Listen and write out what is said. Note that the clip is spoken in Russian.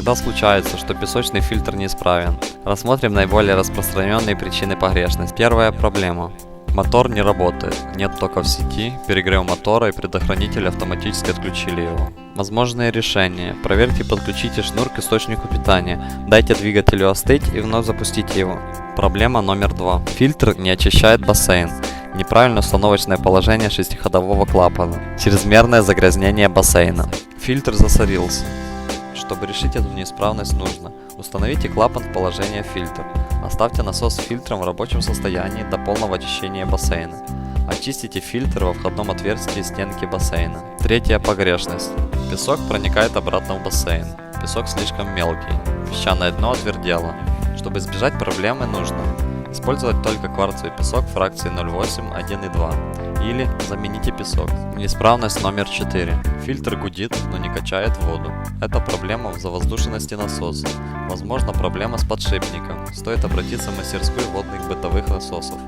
Иногда случается, что песочный фильтр неисправен. Рассмотрим наиболее распространенные причины погрешности. Первая проблема. Мотор не работает, нет тока в сети, перегрев мотора и предохранитель автоматически отключили его. Возможные решения. Проверьте и подключите шнур к источнику питания. Дайте двигателю остыть и вновь запустите его. Проблема номер два. Фильтр не очищает бассейн. Неправильное установочное положение шестиходового клапана. Чрезмерное загрязнение бассейна. Фильтр засорился. Чтобы решить эту неисправность нужно установите клапан в положение фильтр. Оставьте насос с фильтром в рабочем состоянии до полного очищения бассейна. Очистите фильтр во входном отверстии стенки бассейна. Третья погрешность. Песок проникает обратно в бассейн. Песок слишком мелкий. Песчаное дно отвердело. Чтобы избежать проблемы нужно использовать только кварцевый песок фракции 0,8, 1,2 или замените песок. Неисправность номер 4. Фильтр гудит, но не качает воду. Это проблема в завоздушенности насоса. Возможно проблема с подшипником. Стоит обратиться в мастерскую водных бытовых насосов.